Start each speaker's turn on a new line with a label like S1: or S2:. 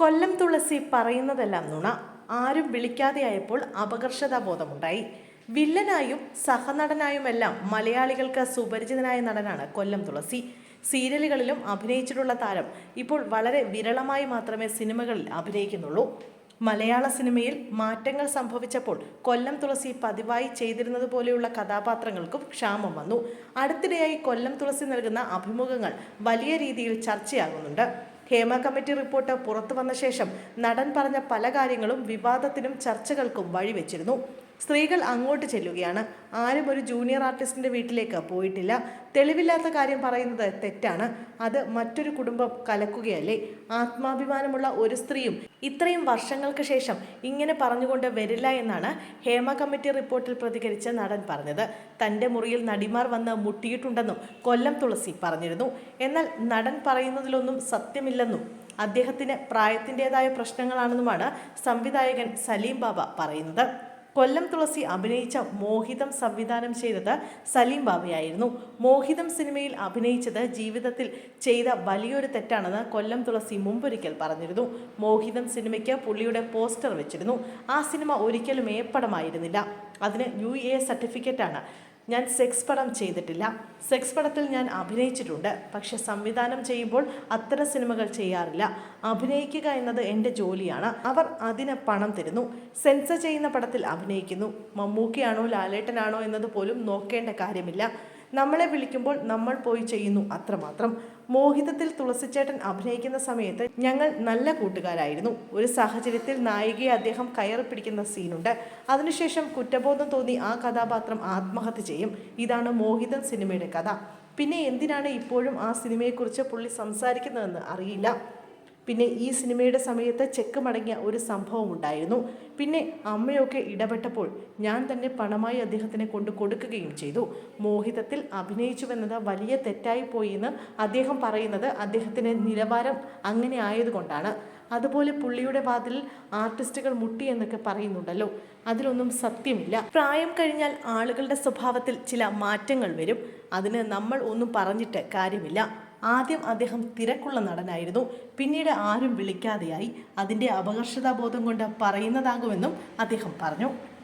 S1: കൊല്ലം തുളസി പറയുന്നതെല്ലാം നുണ. ആരും വിളിക്കാതെയായപ്പോൾ അപകർഷതാബോധമുണ്ടായി. വില്ലനായും സഹനടനായുമെല്ലാം മലയാളികൾക്ക് സുപരിചിതനായ നടനാണ് കൊല്ലം തുളസി. സീരിയലുകളിലും അഭിനയിച്ചിട്ടുള്ള താരം ഇപ്പോൾ വളരെ വിരളമായി മാത്രമേ സിനിമകളിൽ അഭിനയിക്കുന്നുള്ളൂ. മലയാള സിനിമയിൽ മാറ്റങ്ങൾ സംഭവിച്ചപ്പോൾ കൊല്ലം തുളസി പതിവായി ചെയ്തിരുന്നത് പോലെയുള്ള കഥാപാത്രങ്ങൾക്കും ക്ഷാമം വന്നു. അടുത്തിടെയായി കൊല്ലം തുളസി നൽകുന്ന അഭിമുഖങ്ങൾ വലിയ രീതിയിൽ ചർച്ചയാകുന്നുണ്ട്. ഹേമ കമ്മിറ്റി റിപ്പോർട്ട് പുറത്തു വന്ന ശേഷം നടൻ പറഞ്ഞ പല കാര്യങ്ങളും വിവാദത്തിനും ചർച്ചകൾക്കും വഴിവെച്ചിരുന്നു. സ്ത്രീകൾ അങ്ങോട്ട് ചെല്ലുകയാണ്. ആരും ഒരു ജൂനിയർ ആർട്ടിസ്റ്റിന്റെ വീട്ടിലേക്ക് പോയിട്ടില്ല. തെളിവില്ലാത്ത കാര്യം പറയുന്നത് തെറ്റാണ്. അത് മറ്റൊരു കുടുംബം കലക്കുകയല്ലേ? ആത്മാഭിമാനമുള്ള ഒരു സ്ത്രീയും ഇത്രയും വർഷങ്ങൾക്ക് ശേഷം ഇങ്ങനെ പറഞ്ഞുകൊണ്ട് വരില്ല എന്നാണ് ഹേമ കമ്മിറ്റി റിപ്പോർട്ടിൽ പ്രതികരിച്ച നടൻ പറഞ്ഞത്. തന്റെ മുറിയിൽ നടിമാർ വന്ന് മുട്ടിയിട്ടുണ്ടെന്നും കൊല്ലം തുളസി പറഞ്ഞിരുന്നു. എന്നാൽ നടൻ പറയുന്നതിലൊന്നും സത്യമില്ലെന്നും അദ്ദേഹത്തിന് പ്രായത്തിന്റെതായ പ്രശ്നങ്ങളാണെന്നുമാണ് സംവിധായകൻ സലീം ബാബ പറയുന്നത്. കൊല്ലം തുളസി അഭിനയിച്ച മോഹിതം സംവിധാനം ചെയ്തത് സലീം ബാബയായിരുന്നു. മോഹിതം സിനിമയിൽ അഭിനയിച്ചത് ജീവിതത്തിൽ ചെയ്ത വലിയൊരു തെറ്റാണെന്ന് കൊല്ലം തുളസി മുമ്പൊരിക്കൽ പറഞ്ഞിരുന്നു. മോഹിതം സിനിമയ്ക്ക് പുള്ളിയുടെ പോസ്റ്റർ വെച്ചിരുന്നു. ആ സിനിമ ഒരിക്കലും ഏപ്പടമായിരുന്നില്ല അതിന് യു എ സർട്ടിഫിക്കറ്റാണ്. ഞാൻ സെക്സ് പടം ചെയ്തിട്ടില്ല. സെക്സ് പടത്തിൽ ഞാൻ അഭിനയിച്ചിട്ടുണ്ട്. പക്ഷെ സംവിധാനം ചെയ്യുമ്പോൾ അത്തരം സിനിമകൾ ചെയ്യാറില്ല. അഭിനയിക്കുക എന്നത് എന്റെ ജോലിയാണ്. അവർ അതിന് പണം തരുന്നു. സെൻസർ ചെയ്യുന്ന പടത്തിൽ അഭിനയിക്കുന്നു. മമ്മൂക്കിയാണോ ലാലേട്ടനാണോ എന്നത് പോലും നോക്കേണ്ട കാര്യമില്ല. നമ്മളെ വിളിക്കുമ്പോൾ നമ്മൾ പോയി ചെയ്യുന്നു അത്രമാത്രം. മോഹിതത്തിൽ തുളസിച്ചേട്ടൻ അഭിനയിക്കുന്ന സമയത്ത് ഞങ്ങൾ നല്ല കൂട്ടുകാരായിരുന്നു. ഒരു സാഹചര്യത്തിൽ നായികയെ അദ്ദേഹം കയറി പിടിക്കുന്ന സീനുണ്ട്. അതിനുശേഷം കുറ്റബോധം തോന്നി ആ കഥാപാത്രം ആത്മഹത്യ ചെയ്യും. ഇതാണ് മോഹിതൻ സിനിമയുടെ കഥ. പിന്നെ എന്തിനാണ് ഇപ്പോഴും ആ സിനിമയെക്കുറിച്ച് പുള്ളി സംസാരിക്കുന്നതെന്ന് അറിയില്ല. പിന്നെ ഈ സിനിമയുടെ സമയത്ത് ചെക്ക് മടങ്ങിയ ഒരു സംഭവം ഉണ്ടായിരുന്നു. പിന്നെ അമ്മയൊക്കെ ഇടപെട്ടപ്പോൾ ഞാൻ തന്നെ പണമായി അദ്ദേഹത്തിനെ കൊണ്ട് കൊടുക്കുകയും ചെയ്തു. മോഹിതത്തിൽ അഭിനയിച്ചുവെന്നത് വലിയ തെറ്റായി പോയി എന്ന് അദ്ദേഹം പറയുന്നത് അദ്ദേഹത്തിന്റെ നിലവാരം അങ്ങനെ ആയതുകൊണ്ടാണ്. അതുപോലെ പുള്ളിയുടെ വാതിൽ ആർട്ടിസ്റ്റുകൾ മുട്ടി എന്നൊക്കെ പറയുന്നുണ്ടല്ലോ. അതിലൊന്നും സത്യമില്ല. പ്രായം കഴിഞ്ഞാൽ ആളുകളുടെ സ്വഭാവത്തിൽ ചില മാറ്റങ്ങൾ വരും. അതിന് നമ്മൾ ഒന്നും പറഞ്ഞിട്ട് കാര്യമില്ല. ആദ്യം അദ്ദേഹം തിരക്കുള്ള നടനായിരുന്നു. പിന്നീട് ആരും വിളിക്കാതെയായി. അതിന്റെ അപകർഷതാബോധം കൊണ്ട് പറയുന്നതാകുമെന്നും അദ്ദേഹം പറഞ്ഞു.